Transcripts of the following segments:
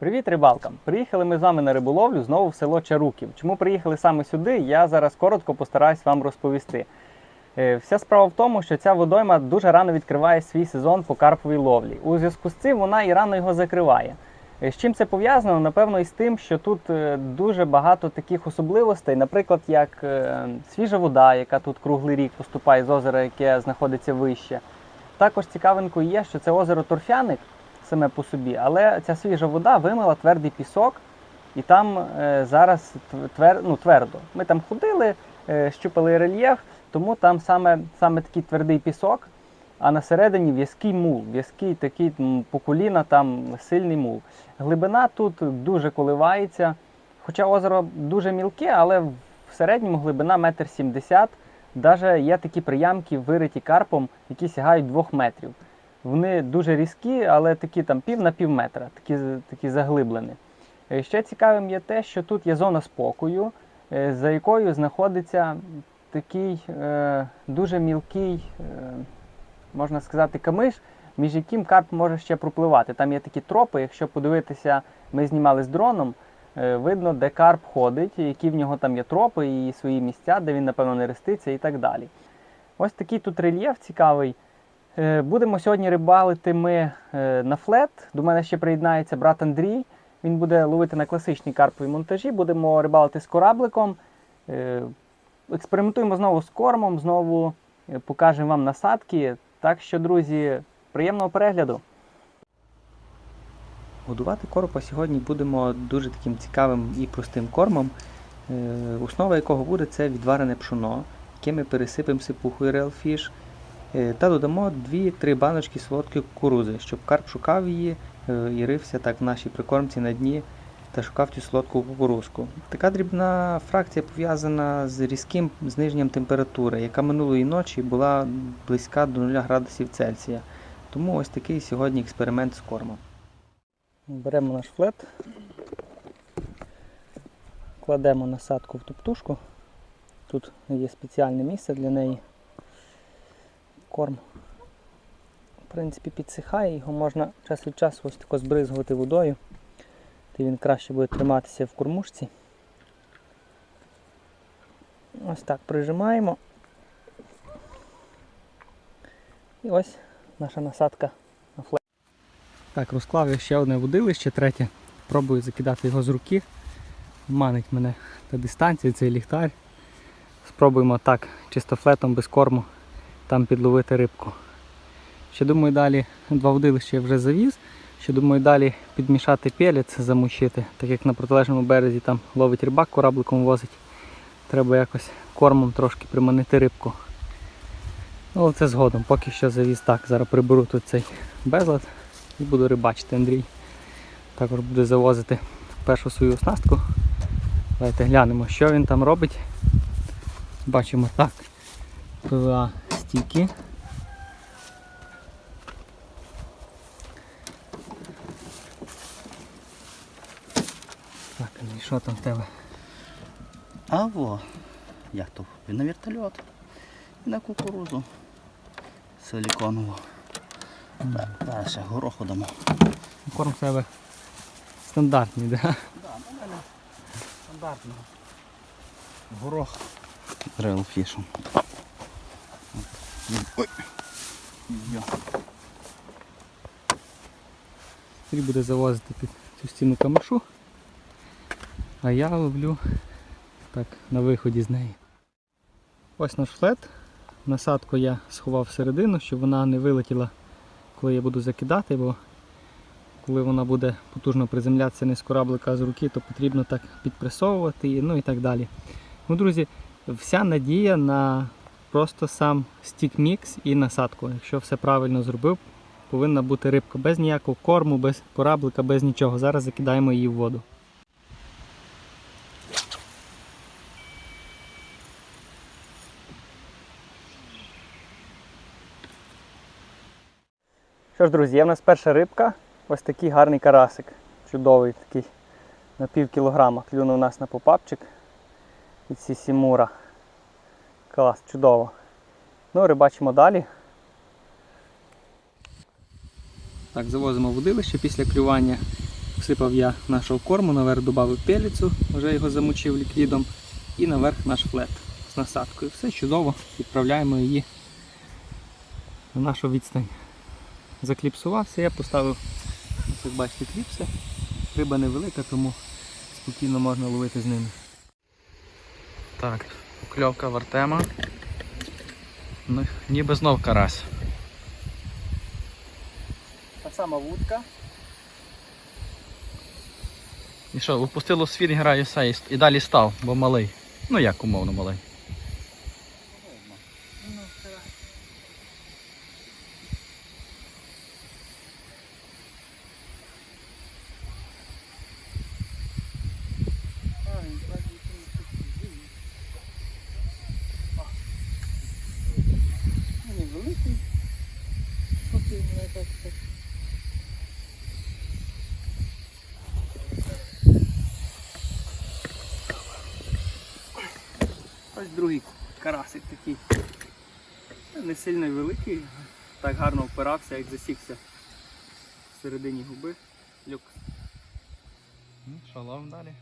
Привіт рибалкам! Приїхали ми з вами на риболовлю знову в село Чаруків. Чому приїхали саме сюди, я зараз коротко постараюсь вам розповісти. Е, Вся справа в тому, що ця водойма дуже рано відкриває свій сезон по карповій ловлі. У зв'язку з цим вона і рано його закриває. Е, З чим це пов'язано? Напевно, із тим, що тут е, дуже багато таких особливостей, наприклад, як свіжа вода, яка тут круглий рік поступає з озера, яке знаходиться вище. Також цікавинкою є, що це озеро Торфяник саме по собі, але ця свіжа вода вимила твердий пісок, і там е, зараз твер, ну, твердо. Ми там ходили, е, щупали рельєф, тому там саме, саме такий твердий пісок, а на середині в'язкий мул, в'язкий такий по коліна, там сильний мул. Глибина тут дуже коливається, хоча озеро дуже мілке, але в середньому глибина метр сімдесят. Навіть є такі приямки, вириті карпом, які сягають двох метрів. Вони дуже різкі, але такі там пів на пів метра, такі, такі заглиблені. Е, Ще цікавим є те, що тут є зона спокою, е, за якою знаходиться такий е, дуже мілкий, е, можна сказати, камиш, між яким карп може ще пропливати. Там є такі тропи, якщо подивитися, ми знімали з дроном, е, видно, де карп ходить, які в нього там є тропи і свої місця, де він, напевно, не реститься і так далі. Ось такий тут рельєф цікавий. Е, Будемо сьогодні рибалити ми е, на флет. До мене ще приєднається брат Андрій. Він буде ловити на класичній карповій монтажі. Будемо рибалити з корабликом. Е, Експериментуємо знову з кормом, знову покажемо вам насадки. Так що, друзі, приємного перегляду. Годувати коропа сьогодні будемо дуже таким цікавим і простим кормом, основа якого буде це відварене пшоно, яке ми пересипемо сипухою Real Е, та додамо 2-3 баночки солодкої кукурузи, щоб карп шукав її е, і рився так в нашій прикормці на дні та шукав цю солодку кукурузку. Така дрібна фракція пов'язана з різким зниженням температури, яка минулої ночі була близька до 0 градусів Цельсія. Тому ось такий сьогодні експеримент з кормом. Беремо наш флет, кладемо насадку в ту птушку. Тут є спеціальне місце для неї корм. В принципі, підсихає, його можна час від часу ось тако збризгувати водою. Тоді він краще буде триматися в кормушці. Ось так прижимаємо. І ось наша насадка на флет. Так, розклав я ще одне водилище, третє. Пробую закидати його з руки. Манить мене та дистанція, цей ліхтар. Спробуємо так, чисто флетом без корму там підловити рибку. Ще думаю далі два водилища я вже завіз. Ще думаю далі підмішати пелець, замочити, так як на протилежному березі там ловить рибак, корабликом возить. Треба якось кормом трошки приманити рибку. Ну, але це згодом, поки що завіз так. Зараз приберу тут цей безлад і буду рибачити Андрій. Також буде завозити першу свою оснастку. Давайте глянемо, що він там робить. Бачимо так. Стійки. Так, Андрій, що там в тебе? А во, як то? І на вертольот, і на кукурузу силіконову. Так, Далі ще гороху дамо. Корм в тебе стандартний, да? Да, ну мене стандартно. Горох з рейлфішем. Ой. Буде завозити під цю стіну камешу, а я ловлю так на виході з неї. Ось наш флет. Насадку я сховав всередину, щоб вона не вилетіла, коли я буду закидати, бо коли вона буде потужно приземлятися не з кораблика, а з руки, то потрібно так підпресовувати ну і так далі. Ну, друзі, вся надія на просто сам стік-мікс і насадку. Якщо все правильно зробив, повинна бути рибка без ніякого корму, без кораблика, без нічого. Зараз закидаємо її в воду. Що ж, друзі, є в нас перша рибка. Ось такий гарний карасик. Чудовий такий на пів кілограма. Клюнув у нас на попапчик від Сісімура. Клас, чудово. Ну, рибачимо далі. Так, завозимо водилище після клювання. Всипав я нашого корму, наверх додав пеліцю, вже його замочив ліквідом, і наверх наш флет з насадкою. Все чудово, відправляємо її на нашу відстань. Закліпсувався, я поставив, як бачите, кліпси. Риба невелика, тому спокійно можна ловити з ними. Так, кльовка в Артема. Ну, ніби знов карась. Та сама вудка. І що, випустило світ, граю і все, і ст- і далі став, бо малий. Ну як умовно малий. Карасик такий. Не сильно великий, так гарно впирався, як засікся в середині губи. Люк. Шалом далі.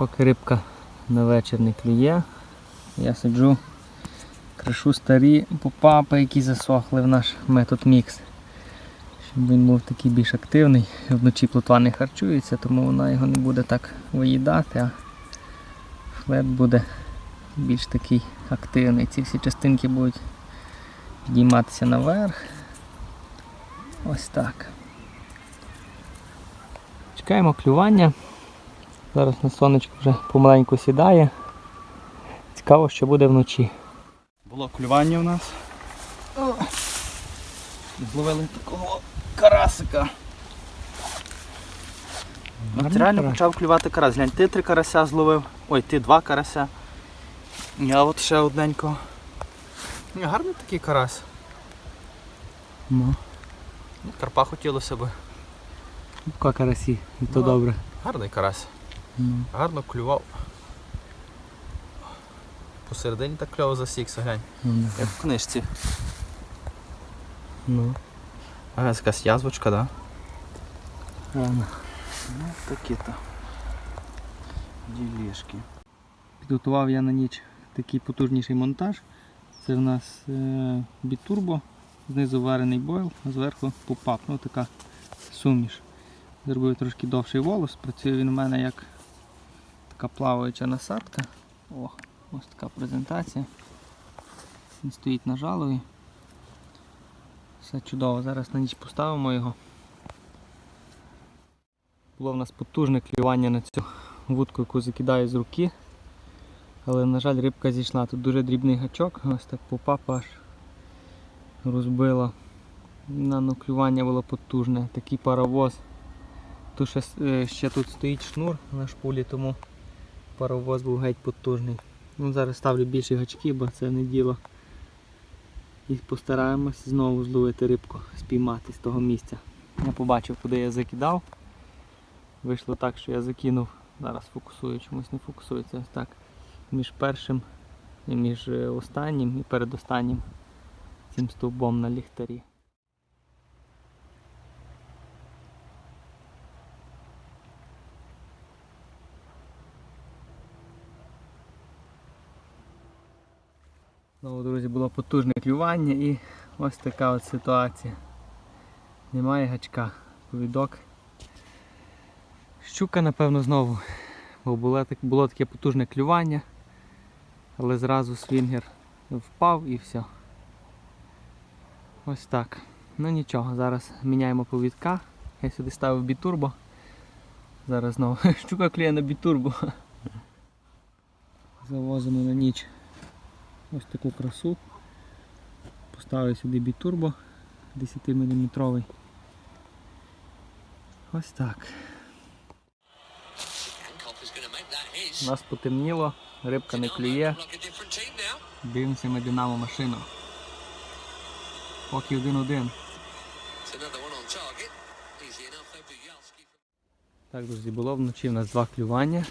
Поки рибка на вечір не клює, я сиджу, кришу старі попапи, які засохли в наш метод мікс. Щоб він був такий більш активний. Вночі плотва не харчується, тому вона його не буде так виїдати, а флет буде більш такий активний. Ці всі частинки будуть підійматися наверх. Ось так. Чекаємо клювання. Зараз на сонечко вже помаленьку сідає. Цікаво, що буде вночі. Було клювання в нас. О, Зловили такого карасика. От реально почав клювати карась. Глянь, ти три карася зловив. Ой, ти два карася. Я от ще одненького. Ні, Гарний такий карась. Ну, Ну, Карпа хотілося б. яка карасі, і то Ну. добре. Гарний карась. Ну. Гарно клював. Посередині так кльово засікся, глянь. Ну, Як в книжці. ну, Ага, якась язвочка, так? Да? рано. Ну, такі-то. Ділішки. Підготував я на ніч такий потужніший монтаж. Це в нас е, бітурбо, знизу варений бойл, а зверху попап. Ну така суміш. Зробив трошки довший волос, працює він у мене як така плаваюча насадка. О, ось така презентація. Він стоїть на жалові. Все чудово. Зараз на ніч поставимо його. Було в нас потужне клювання на цю вудку, яку закидаю з руки. Але, на жаль, рибка зійшла. Тут дуже дрібний гачок, ось так попапа аж розбила. На ну, клювання було потужне, такий паровоз. Тут ще, е, ще тут стоїть шнур на шпулі, тому паровоз був геть потужний. Ну, зараз ставлю більші гачки, бо це не діло. І постараємось знову зловити рибку, спіймати з того місця. Я побачив, куди я закидав. Вийшло так, що я закинув. Зараз фокусую, чомусь не фокусується ось так. Між першим, і між е, останнім і передостаннім цим стовбом на ліхтарі. Знову, друзі, було потужне клювання і ось така от ситуація. Немає гачка. Повідок. Щука, напевно, знову. Бо було, було таке потужне клювання, але зразу свінгер впав і все. Ось так. Ну нічого, зараз міняємо повідка. Я сюди ставив бітурбо. Зараз знову щука клює на бітурбо. Завозимо на ніч ось таку красу. Поставив сюди бітурбо 10 мм. Ось так. У нас потемніло, рибка не клює. Дивимося ми динамо машину. Поки 1-1. It's another one on target. Easy enough though for Yalski. Так, друзі, було вночі в нас два клювання.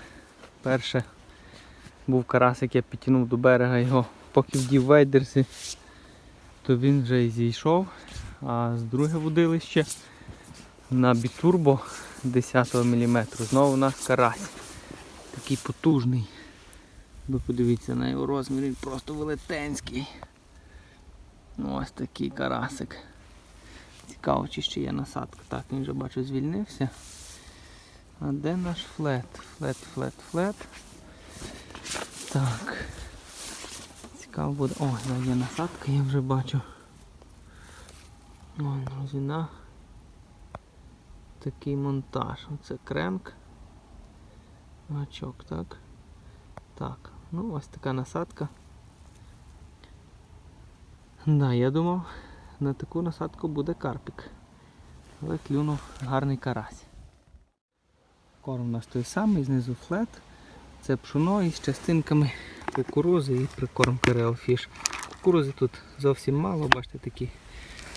Перше був карасик, я підтягнув до берега його, поки вдів вейдерси, то він вже і зійшов. А з друге водилище на бітурбо 10 мм. Знову у нас карась. Такий потужний. Ви подивіться на його розмір, він просто велетенський. Ну, ось такий карасик. Цікаво, чи ще є насадка. Так, він вже бачу звільнився. А де наш флет? Флет, флет, флет. Так. Цікаво буде. О, да, є насадка, я вже бачу. Ой, розіна. Такий монтаж. Оце кремк. Гачок, так. Так. Ну, ось така насадка. Да, я думав, на таку насадку буде карпік. Але клюнув гарний карась. Корм у нас той самий, знизу флет. Це пшоно із частинками кукурузи і прикормки Real Fish. Кукурузи тут зовсім мало, бачите, такі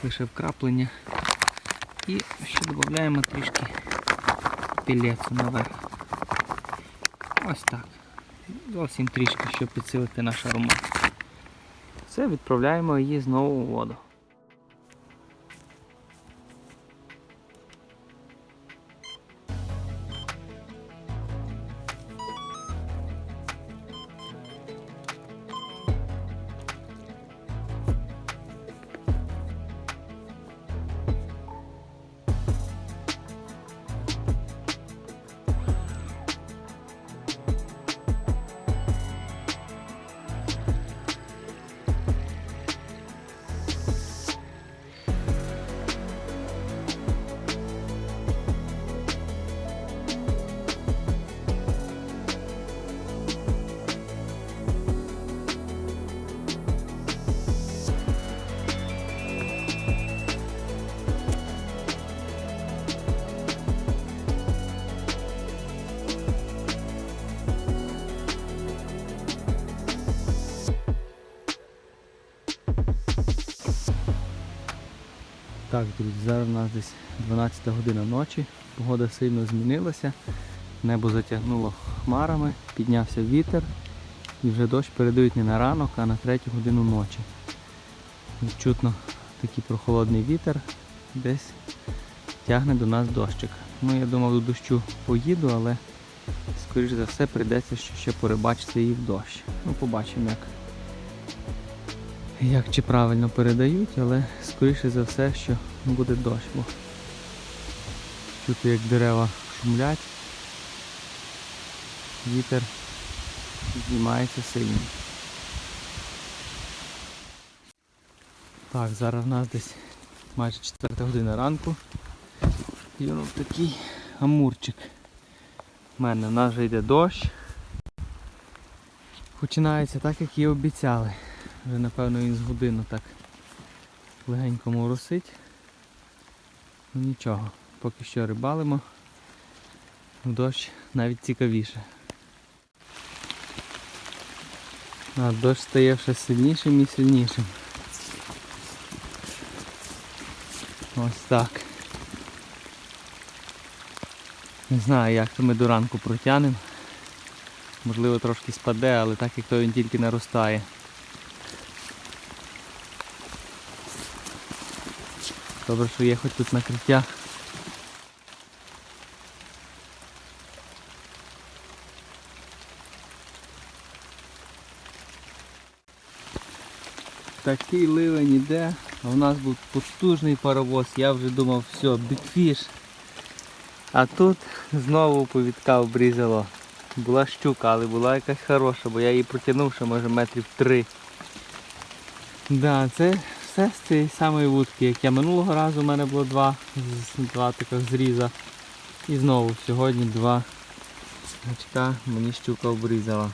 лише вкраплення. І ще додаємо трішки пілецу наверх. Ось так. Зовсім трішки, щоб підсилити наш аромат. Все, відправляємо її знову у воду. Так, друзі, зараз у нас десь 12 година ночі. Погода сильно змінилася. Небо затягнуло хмарами, піднявся вітер і вже дощ передають не на ранок, а на третю годину ночі. Відчутно такий прохолодний вітер, десь тягне до нас дощик. Ну, я думав, до дощу поїду, але скоріш за все прийдеться ще порибачити її в дощ. Ну, побачимо як як чи правильно передають, але скоріше за все, що буде дощ, бо чути як дерева шумлять, вітер піднімається сильно. Так, зараз в нас десь майже 4 година ранку. Клюнув такий амурчик. У мене в нас вже йде дощ. Починається так, як і обіцяли. Вже напевно він з годину так легенько моросить. Ну нічого, поки що рибалимо. В дощ навіть цікавіше. А дощ стає ще сильнішим і сильнішим. Ось так. Не знаю, як то ми до ранку протягнемо. Можливо трошки спаде, але так як то він тільки наростає. Добре, що є хоч тут накриття. Такий ливень іде, а у нас був потужний паровоз, я вже думав, все, бікфіш. А тут знову повідка обрізало. Була щука, але була якась хороша, бо я її протягнув ще може метрів три. Да, це все з цієї самої вудки, як я минулого разу у мене було два, два таких зріза. І знову сьогодні два гачка мені щука обрізала.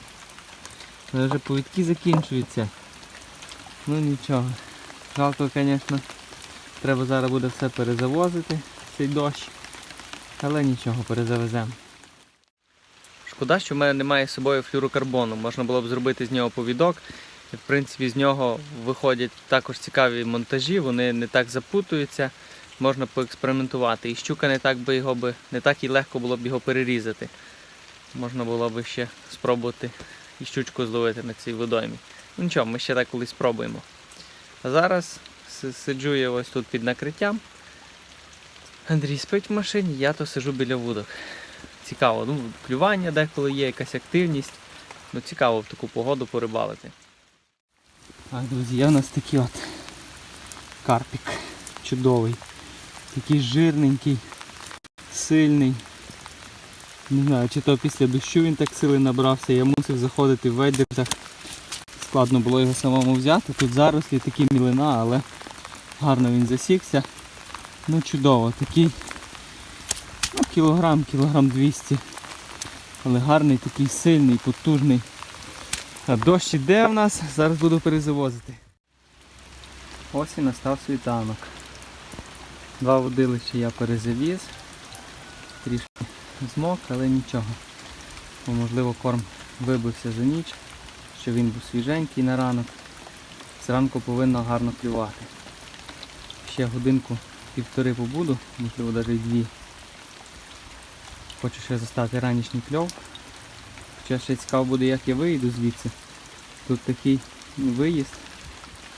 Але вже повідки закінчуються. Ну нічого. Жалко, звісно. Треба зараз буде все перезавозити, цей дощ. Але нічого, перезавеземо. Шкода, що в мене немає з собою флюрокарбону. Можна було б зробити з нього повідок. І, в принципі, з нього виходять також цікаві монтажі, вони не так запутуються, можна поекспериментувати. І щука не так би його би, не так і легко було б його перерізати. Можна було б ще спробувати і щучку зловити на цій водоймі. Ну нічого, ми ще так колись спробуємо. А зараз сиджу я ось тут під накриттям. Андрій спить в машині, я то сижу біля вудок. Цікаво, ну, клювання деколи є, якась активність. Ну, цікаво в таку погоду порибалити. Так, друзі, є в нас такий от карпік чудовий. Такий жирненький, сильний. Не знаю, чи то після дощу він так сили набрався, я мусив заходити в ведерцях. Складно було його самому взяти. Тут зарослі такі мілина, але гарно він засікся. Ну чудово, такий ну, кілограм, кілограм 200. Але гарний, такий сильний, потужний. Дощ іде в нас, зараз буду перезавозити. Ось і настав світанок. Два водилища я перезавіз. Трішки змок, але нічого. Бо, можливо корм вибився за ніч, що він був свіженький на ранок. Зранку повинно гарно клювати. Ще годинку півтори побуду, можливо навіть дві. Хочу ще застати ранішній кльов. Хоча ще цікаво буде, як я вийду звідси. Тут такий виїзд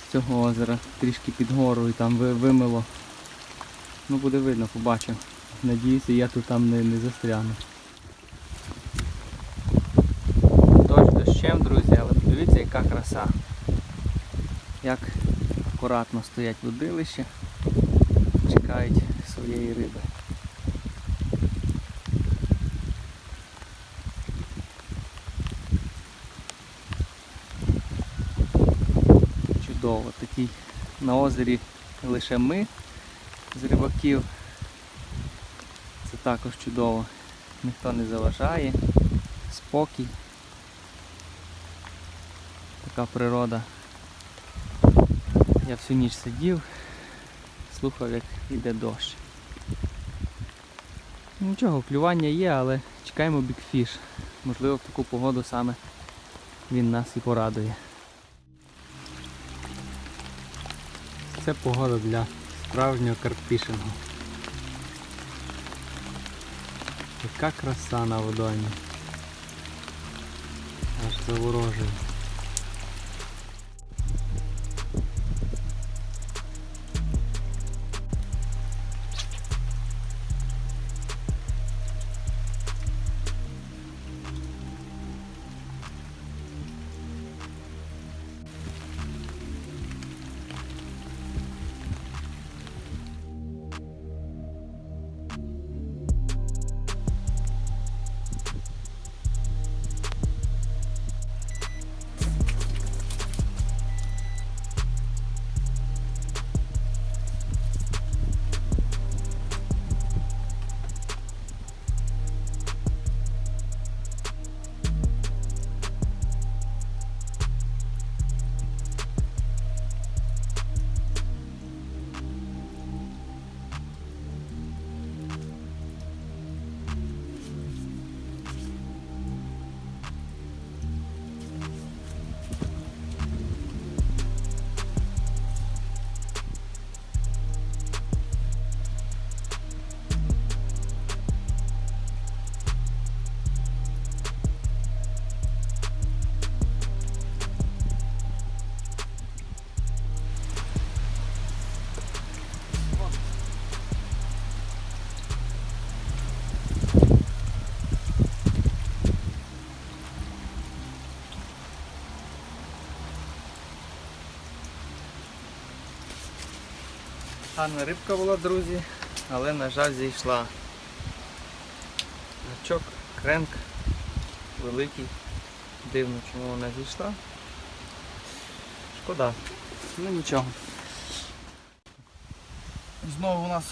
з цього озера, трішки під гору і там вимило. Ну буде видно, побачимо. Надіюся, я тут там не, не застряну. Дощ дощем, друзі, але подивіться, яка краса. Як акуратно стоять водилища, чекають своєї риби. Чудово, такий на озері лише ми з рибаків. Це також чудово. Ніхто не заважає, спокій. Така природа. Я всю ніч сидів, слухав, як йде дощ. Нічого, клювання є, але чекаємо бікфіш. Можливо, в таку погоду саме він нас і порадує. Це погода для справжнього карпішингу. Яка краса на водоймі. Аж заворожує. Гарна рибка була, друзі, але, на жаль, зійшла. Гачок, кренк великий. Дивно, чому вона зійшла. Шкода. Ну нічого. Знову у нас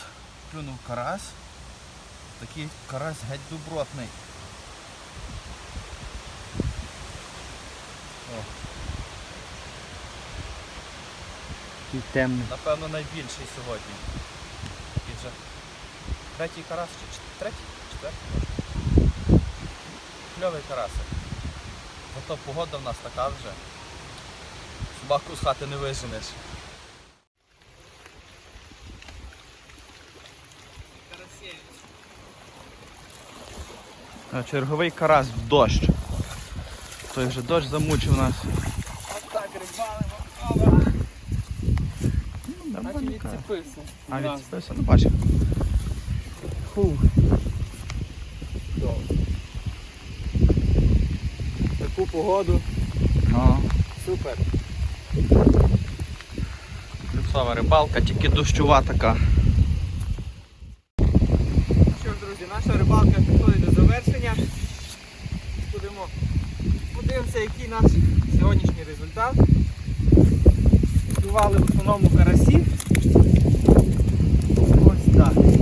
клюнув карась. Такий карась геть добротний. І темний. Напевно, найбільший сьогодні. Він же третій карас чи третій? Четвертий. Кльовий карасик. Зато погода в нас така вже. Собаку з хати не виженеш. Черговий карась в дощ. Той вже дощ замучив нас. Так, рибалимо. Нормально карась. Відцепився. А відцепився, ну бачив. Фу. Таку погоду. Ну, Супер. Люксова рибалка, тільки дощова така. Що ж, друзі, наша рибалка підходить до завершення. Будемо подивимося, який наш сьогоднішній результат. Клювали в основному карасі Ось так.